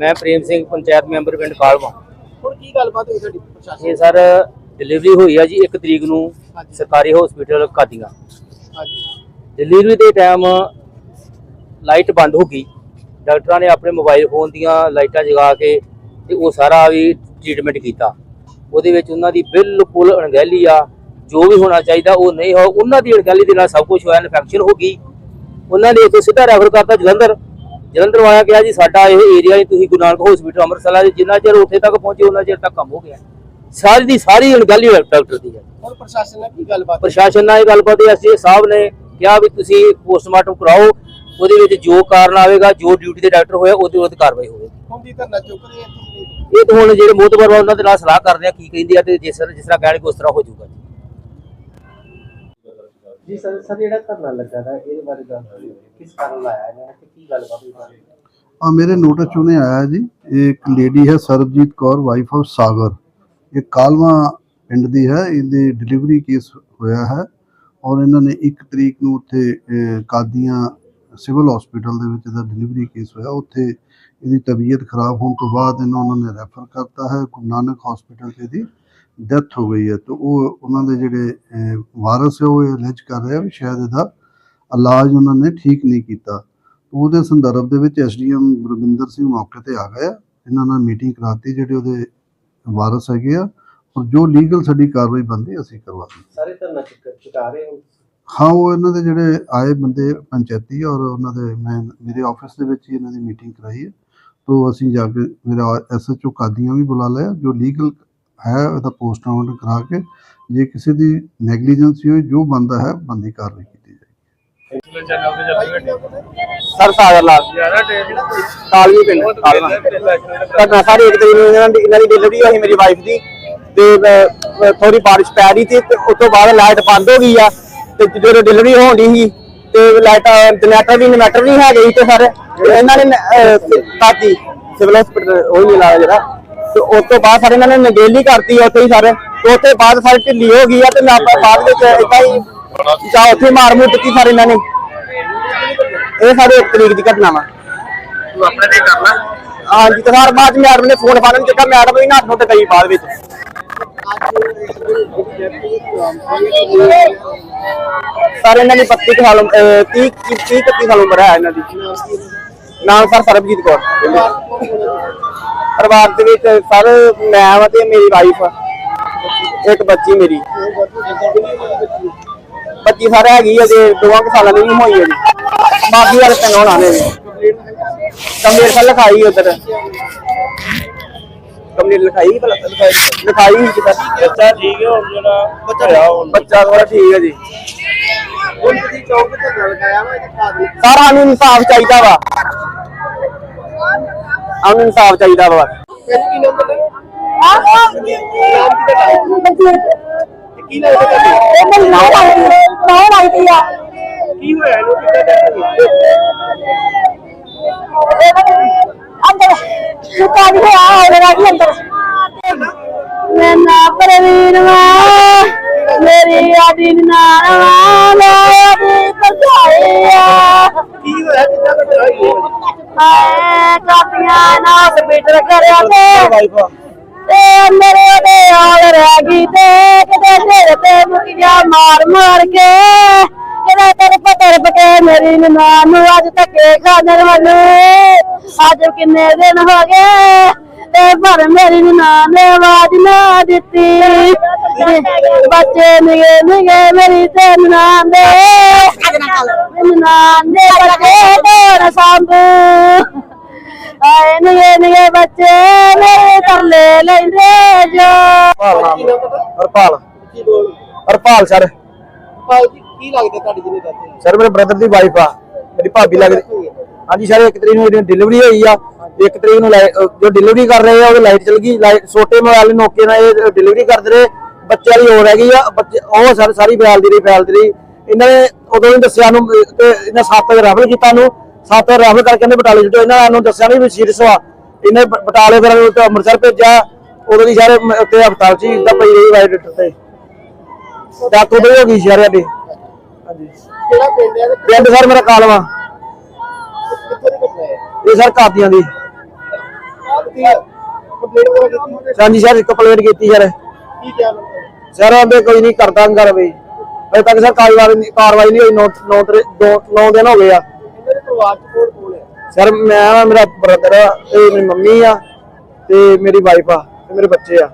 ਮੈਂ ਪ੍ਰੇਮ ਸਿੰਘ ਪੰਚਾਇਤ ਮੈਂਬਰ ਪਿੰਡ ਕਾਲਵਾ। ਹੁਣ ਕੀ ਗੱਲਬਾਤ ਹੋਈ ਤੁਹਾਡੀ ਪ੍ਰਸ਼ਾਸਨ ਇਹ ਸਰ ਡਿਲੀਵਰੀ ਹੋਈ ਆ ਜੀ 1 ਤਰੀਕ ਨੂੰ ਸਰਕਾਰੀ ਹਸਪੀਟਲ ਕਾਦੀਆਂ ਡਿਲੀਵਰੀ ਦੇ ਟਾਈਮ ਲਾਈਟ ਬੰਦ ਹੋ ਗਈ। ਡਾਕਟਰਾਂ ਨੇ ਆਪਣੇ ਮੋਬਾਈਲ ਫੋਨ ਦੀਆਂ ਲਾਈਟਾਂ ਜਗਾ ਕੇ ਤੇ ਉਹ ਸਾਰਾ ਵੀ ਟ੍ਰੀਟਮੈਂਟ ਕੀਤਾ। ਉਹਦੇ ਵਿੱਚ ਉਹਨਾਂ ਦੀ ਬਿਲਕੁਲ ਅਣਗਹਿਲੀ ਆ। ਜੋ ਵੀ ਹੋਣਾ ਚਾਹੀਦਾ ਉਹ ਨਹੀਂ ਹੋ ਉਹਨਾਂ ਦੀ ਅਣਗਹਿਲੀ ਦੇ ਨਾਲ ਸਭ ਕੁਝ ਹੋਇਆ ਇਨਫੈਕਸ਼ਨ ਹੋ ਗਈ। ਉਹਨਾਂ ਨੇ ਇੱਥੋਂ ਸਿੱਧਾ ਰੈਫਰ ਕਰਤਾ ਜਲੰਧਰ। ਜਲੰਧਰ ਵਾਲਿਆਂ ਕਿਹਾ ਜੀ ਸਾਡਾ ਇਹ ਏਰੀਆ ਹੀ ਤੁਸੀਂ ਗੁਰੂ ਨਾਨਕ ਹਸਪੀਟਲ ਅੰਮ੍ਰਿਤਸਰ ਵਾਲੇ ਜਿੰਨਾ ਚਿਰ ਉੱਥੇ ਤੱਕ ਪਹੁੰਚੇ ਉਹਨਾਂ ਚਿਰ ਤੱਕ ਕੰਮ ਹੋ ਗਿਆ। ਸਾਰੀ ਦੀ ਸਾਰੀ ਅਣਗਹਿਲੀ ਡਾਕਟਰ ਦੀ। ਹੈ ਹੁਣ ਪ੍ਰਸ਼ਾਸਨ ਨਾਲ ਕੀ ਗੱਲਬਾਤ? ਪ੍ਰਸ਼ਾਸਨ ਨਾਲ ਇਹ ਗੱਲਬਾਤ ਐਸਡੀ ਸਾਹਿਬ ਨੇ ਕਿਹਾ ਵੀ ਤੁਸੀਂ ਪੋਸਟਮਾਰਟਮ ਕਰਾਓ ਉਹਦੇ ਵਿੱਚ ਜੋ ਕਾਰਨ ਆਵੇਗਾ ਜੋ ਡਿਊਟੀ ਦੇ ਡਾਕਟਰ ਹੋਇਆ ਉਹਦੇ ਉੱਤੇ ਕਾਰਵਾਈ ਹੋਵੇਗੀ। ਹੁਣ ਦੀ ਧਰਨਾ ਚੁੱਕ ਰਹੇ ਇਹ ਤਾਂ ਹੁਣ ਜਿਹੜੇ ਮੋਤਬਰ ਉਹਨਾਂ ਦੇ ਨਾਲ ਸਲਾਹ ਕਰਦੇ ਆ ਕੀ ਕਹਿੰਦੇ ਆ ਤੇ ਜਿਸ ਤਰ੍ਹਾਂ ਜਿਸ ਤਰ੍ਹਾਂ ਕਹਿਣਗੇ ਉਸ ਤਰ੍ਹਾਂ ਹੋ ਜਾਊਗਾ ਜੀ ਸਰ ਸਰ, ਜਿਹੜਾ ਧਰਨਾ ਲੱਗਾ ਦਾ ਇਹਦੇ ਬਾਰੇ ਗੱਲ ਕਿਸ ਕਾਰਨ ਲਾਇਆ ਇਹਨਾਂ ਨੇ ਤੇ ਕੀ ਗੱਲਬਾਤ ਹੋਈ ਆ, ਮੇਰੇ ਨੋਟਿਸ 'ਚ ਉਹਨੇ ਆਇਆ ਜੀ, ਇੱਕ ਲੇਡੀ ਹੈ ਸਰਬਜੀਤ ਕੌਰ ਵਾਈਫ ਆਫ ਸਾਗਰ। ਇਹ ਕਾਲਵਾ ਪਿੰਡ ਦੀ ਹੈ, ਇਹਦੇ ਡਿਲੀਵਰੀ ਕੇਸ ਹੋਇਆ ਹੈ। ਔਰ ਇਹਨਾਂ ਨੇ 1 ਤਰੀਕ ਨੂੰ ਉੱਥੇ ਕਾਦੀਆਂ ਸਿਵਲ ਹਸਪੀਟਲ ਦੇ ਵਿੱਚ ਇਹਦਾ ਡਿਲੀਵਰੀ ਕੇਸ ਹੋਇਆ। ਉੱਥੇ ਇਹਦੀ ਤਬੀਅਤ ਖਰਾਬ ਹੋਣ ਤੋਂ ਬਾਅਦ ਇਹਨਾਂ ਉਹਨਾਂ ਨੇ ਰੈਫਰ ਕਰਤਾ ਹੈ ਗੁਰੂ ਨਾਨਕ ਹਸਪੀਟਲ ਤੇ ਦੀ ਡੈਥ ਹੋ ਗਈ ਹੈ ਤੇ ਉਹ ਉਹਨਾਂ ਦੇ ਜਿਹੜੇ ਵਾਰਸ ਹੈ ਉਹ ਇਹ ਅਲੈਜ ਕਰ ਰਹੇ ਆ ਵੀ ਸ਼ਾਇਦ ਇਹਦਾ ਇਲਾਜ ਉਹਨਾਂ ਨੇ ਠੀਕ ਨਹੀਂ ਕੀਤਾ। ਉਹਦੇ ਸੰਦਰਭ ਦੇ ਵਿੱਚ ਐਸਡੀਐਮ ਗੁਰਵਿੰਦਰ ਸਿੰਘ ਮੌਕੇ ਤੇ ਆ ਗਏ ਇਹਨਾਂ ਨਾਲ ਮੀਟਿੰਗ ਕਰਾਤੀ ਜਿਹੜੇ ਉਹਦੇ ਵਾਰਸ ਹੈਗੇ ਆ। ਔਰ ਜੋ ਲੀਗਲ ਸਾਡੀ ਕਾਰਵਾਈ ਬਣਦੀ ਅਸੀਂ ਕਰਵਾਵਾਂਗੇ ਸਾਰੇ ਧਰਨਾ ਚੁਕਾ ਰਹੇ ਹੋ ਹਾਂ ਉਹ ਇਹਨਾਂ ਦੇ ਜਿਹੜੇ ਆਏ ਬੰਦੇ ਪੰਚਾਇਤੀ ਔਰ ਉਹਨਾਂ ਦੇ ਮੈਂ ਮੇਰੇ ਆਫਿਸ ਦੇ ਵਿੱਚ ਹੀ ਇਹਨਾਂ ਦੀ ਮੀਟਿੰਗ ਕਰਾਈ ਹੈ। ਤੋਂ ਅਸੀਂ ਜਾ ਕੇ ਮੇਰਾ ਐਸਐਚਓ ਕਾਦੀਆਂ ਵੀ ਬੁਲਾ ਲਿਆ ਜੋ ਲੀਗਲ ਹੈ ਉਹਦਾ ਪੋਸਟਮਾਰਟਮ ਕਰਾ ਕੇ ਜੇ ਕਿਸੇ ਦੀ ਨੈਗਲੀਜੈਂਸੀ ਹੋਈ ਜੋ ਬੰਦਾ ਹੈ ਬੰਦੀ ਕਾਰਵਾਈ ਕੀਤੀ ਜਾਏਗੀ। ਸਰ ਸਾਗਰ ਲਾਲ। ਕਾਲਵੀ ਪਿੰਡ ਘਟਨਾ ਸਾਰੀ ਇੱਕ ਤਰੀਕ ਨੂੰ ਇਹਨਾਂ ਦੀ ਇਹਨਾਂ ਦੀ ਡਿਲੀਵਰੀ ਹੋਈ ਮੇਰੀ ਵਾਈਫ ਦੀ। ਤੇ ਥੋੜੀ ਬਾਰਿਸ਼ ਪੈ ਰਹੀ ਸੀ ਤੇ ਉਸ ਤੋਂ ਬਾਅਦ ਲਾਈਟ ਬੰਦ ਹੋ ਗਈ ਆ। ਤੇ ਜਦੋਂ ਡਿਲੀਵਰੀ ਹੋਣ ਦੀ ਸੀ ਤੇ ਲਾਈਟ ਜਨਰੇਟਰ ਵੀ ਇਨਵਰਟਰ ਨਹੀਂ ਹੈਗੇ ਸੀ ਤੇ ਸਰ ਇਹਨਾਂ ਨੇ ਕਾਤੀ ਸਿਵਲ ਹਸਪੀਟਲ ਉਹ ਨਹੀਂ ਲਾਇਆ ਜਿਹੜਾ। ਤੇ ਉਸ ਤੋਂ ਬਾਅਦ ਸਾਰੇ ਇਹਨਾਂ ਨੇ ਨਗੇਲੀ ਕਰਤੀ ਉੱਥੇ ਹੀ ਸਾਰੇ। ਤੇ ਉਸ ਤੋਂ ਬਾਅਦ ਸਾਰੇ ਢਿੱਲੀ ਹੋ ਗਈ ਆ ਤੇ ਮੈਂ ਆਪਾਂ ਬਾਅਦ ਵਿੱਚ ਏਦਾਂ ਹੀ ਜਾ ਉੱਥੇ ਮਾਰ ਮੂਰ ਦਿੱਤੀ ਸਾਰੇ ਇਹਨਾਂ ਨੇ। ਇਹ ਸਾਡੇ ਇੱਕ ਤਰੀਕ ਦੀ ਘਟਨਾ ਵਾ। ਤੂੰ ਆਪਣੇ ਤੇ ਕਰ ਲੈ। ਹਾਂਜੀ ਤੇ ਸਰ ਬਾਅਦ ਚ ਮੈਡਮ ਨੇ ਫੋਨ ਫਾੜਨ ਦਿੱਤਾ ਮੈਡਮ ਵੀ ਨਾ ਨੋਟ ਗਈ ਬਾਅਦ ਵਿੱਚ। ਸਰ ਇਹਨਾਂ ਦੀ 32 ਕੁ ਸਾਲ ਉਮ- ਅਹ 30 30 31 ਸਾਲ ਉਮਰ ਹੈ ਇਹਨਾਂ ਦੀ। ਨਾਮ ਸਰ ਸਰਬਜੀਤ ਕੌਰ। ਪਰਿਵਾਰ ਦੇ ਵਿੱਚ ਸਰ ਮੈਂ ਵਾ ਤੇ ਮੇਰੀ ਵਾਈਫ ਇੱਕ ਬੱਚੀ ਮੇਰੀ। ਬੱਚੀ ਸਰ ਹੈਗੀ ਹੈ ਜੇ ਦੋਵਾਂ ਕੁ ਸਾਲਾਂ ਦੀ ਵੀ ਹੋਈ ਹੈ ਜੀ। ਬਾਕੀ ਵਾਲੇ ਤਿੰਨ ਹੋਣਾ ਨੇ ਜੀ। ਕੰਪਲੀਟ ਕਰ ਲਿਖਾਈ ਉਧਰ। ਕੰਪਲੀਟ ਲਿਖਾਈ ਭਲਾ ਲਿਖਾਈ ਕਿਤਾ ਬੱਚਾ ਠੀਕ ਹੈ ਹੁਣ ਜਿਹੜਾ ਬੱਚਾ ਬੱਚਾ ਥੋੜਾ ਠੀਕ ਹੈ ਜੀ। ਹੁਣ ਤੁਸੀਂ ਚੌਕ ਤੇ ਲਗਾਇਆ ਵਾ ਇਹਦੇ ਕਾਰਨ ਸਾਰਾ ਸਾਨੂੰ ਇਨਸਾਫ ਚਾਹੀਦਾ ਵਾ। ਸਾਨੂੰ ਇਨਸਾਫ ਚਾਹੀਦਾ ਵਾ। ਕੀ ਨਾਮ ਤੁਹਾਡਾ ਤੇ ਕੀ ਨਾਮ ਤੁਹਾਡਾ ਕੀ ਹੋਇਆ ਇਹਨੂੰ ਕਿੱਦਾਂ ਡੈਥ ਹੋਈ ਅੰਦਰ ਅੰਦਰ ਮੈਂ ਨਾ ਪ੍ਰਵੀਨ ਵਾ ਮੇਰੀ ਆਦੀ ਨਾਨਾ ਵਾ ਮੈਂ ਆਦੀ ਆ ਕੀ ਹੋਇਆ? ਕਿੱਦਾਂ ਘਟਨਾ ਹੋਈ ਆਏ ਕਾਪੀਆਂ ਨਾ ਹਸਪੀਟਲ ਕਰਿਆ ਤੇ ਤੇ ਮੇਰੇ ਦੇ ਆਲ ਰਹਿ ਗਈ ਤੇ ਕਿਤੇ ਸਿਰ ਤੇ ਮੁਕੀਆਂ ਮਾਰ ਮਾਰ ਕੇ। ਕਿਤੇ ਤਰਪ ਤਰਪ ਕੇ ਮੇਰੀ ਨਨਾਣ ਨੂੰ ਅੱਜ ਧੱਕੇ ਖਾਣ ਵਾਲੂ ਅੱਜ ਕਿੰਨੇ ਦਿਨ ਹੋ ਗਏ ਤੇ ਪਰ ਮੇਰੀ ਨਨਾਣ ਨੇ ਆਵਾਜ਼ ਨਾ ਦਿੱਤੀ। ਬੱਚੇ ਨਿਗੇ ਨਿਗੇ ਮੇਰੀ ਤੇ ਨਨਾਣ ਦੇ। ਨਨਾਣ ਦੇ ਬੱਚੇ ਤੇ ਸੰਭੂ। ਆਏ ਨਿਗੇ ਨਿਗੇ ਬੱਚੇ ਮੇਰੇ ਤਰਲੇ ਲੈਂਦੇ ਜੋ। ਹਰਪਾਲ ਕੀ ਬੋਲ ਹਰਪਾਲ। ਸਰ। ਪਾਲ ਜੀ ਕੀ ਲੱਗਦਾ ਤੁਹਾਡੀ ਜਿਹਨੇ ਹੋਈ ਸਰ ਮੇਰੇ ਬ੍ਰਦਰ ਦੀ ਵਾਈਫ ਆ। ਮੇਰੀ ਭਾਬੀ ਲੱਗਦੀ। ਹਾਂਜੀ ਸਰ ਇੱਕ ਤਰੀਕ ਨੂੰ ਇਹਦੀ ਡਿਲੀਵਰੀ ਹੋਈ ਆ ਇੱਕ ਤਰੀਕ ਨੂੰ ਜੋ ਡਿਲੀਵਰੀ ਕਰ ਰਹੇ ਆ ਉਹਦੀ ਲਾਈਟ ਚਲ ਗਈ। ਲਾਈਟ ਛੋਟੇ ਮੋਬਾਈਲ ਨੋਕੇ ਨਾਲ ਇਹ ਡਿਲੀਵਰੀ ਕਰਦੇ ਰਹੇ। ਬੱਚੇ ਵਾਲੀ ਹੋ ਰਹਿ ਗਈ ਆ ਉਹ ਸਰ ਸਾਰੀ ਫੈਲਦੀ ਰਹੀ ਫੈਲਦੀ ਰਹੀ। ਇਹਨਾਂ ਨੇ ਉਦੋਂ ਹੀ ਦੱਸਿਆ ਨੂੰ ਤੇ ਇਹਨਾਂ ਸੱਤ ਵਜੇ ਰੈਫਰ ਕੀਤਾ ਨੂੰ। ਸੱਤ ਵਜੇ ਰੈਫਰ ਕਰਕੇ ਇਹਨੇ ਬਟਾਲੇ ਜਿੱਦੋਂ ਇਹਨਾਂ ਨੂੰ ਦੱਸਿਆ ਵੀ ਸੀਰੀਅਸ ਵਾ ਇਹਨੇ ਬਟਾਲੇ ਫਿਰ ਉਹਨੂੰ ਤੇ ਅੰਮ੍ਰਿਤਸਰ ਭੇਜਿਆ। ਉਦੋਂ ਦੀ ਸਾਰੇ ਉੱਤੇ ਹਸਪਤਾਲ 'ਚ ਇਦਾਂ ਪਈ ਰਹੀ ਵਾਈਟ ਤੇ। ਡੈਥ ਉਦੋਂ ਹੀ ਗਈ ਸੀ ਸਾਰੇ ਦੀ ਹਾਂਜੀ। ਕਿਹੜਾ ਪਿੰਡ ਹੈ? ਤੇ ਪਿੰਡ ਸਰ ਮੇਰਾ ਕਾਲਵਾ। ਕਿੱਥੋਂ ਦੀ ਘਟਨਾ ਹੈ? ਇਹ ਸਰ ਕਾਦੀਆਂ ਦੀ। ਕੀਤੀ ਕੰਪਲੀਟ ਵਗੈਰਾ ਕੀਤੀ ਹਾਂਜੀ ਸਰ ਕੰਪਲੇਂਟ ਕੀਤੀ ਸਰ। ਕੀ ਕਿਹਾ ਨੇ? ਸਰ ਆਂਦੇ ਕੋਈ ਨਹੀਂ ਕਰਦਾ ਅੰਗਰ ਵੀ। ਅਜੇ ਤੱਕ ਸਰ ਕਾਰਵਾਈ ਨਹੀਂ ਕਾਰਵਾਈ ਨਹੀਂ ਹੋਈ 9 9 9 ਦਿਨ ਹੋ ਗਏ ਆ। ਇਹਨਾਂ ਦੇ ਪਰਿਵਾਰ ਚ ਕੌਣ ਕੌਣ ਹੈ? ਸਰ ਮੈਂ ਆ ਮੇਰਾ ਬ੍ਰਦਰ ਆ ਤੇ ਮੇਰੀ ਮੰਮੀ ਆ ਤੇ ਮੇਰੀ ਵਾਈਫ ਆ ਤੇ ਮੇਰੇ ਬੱਚੇ ਆ।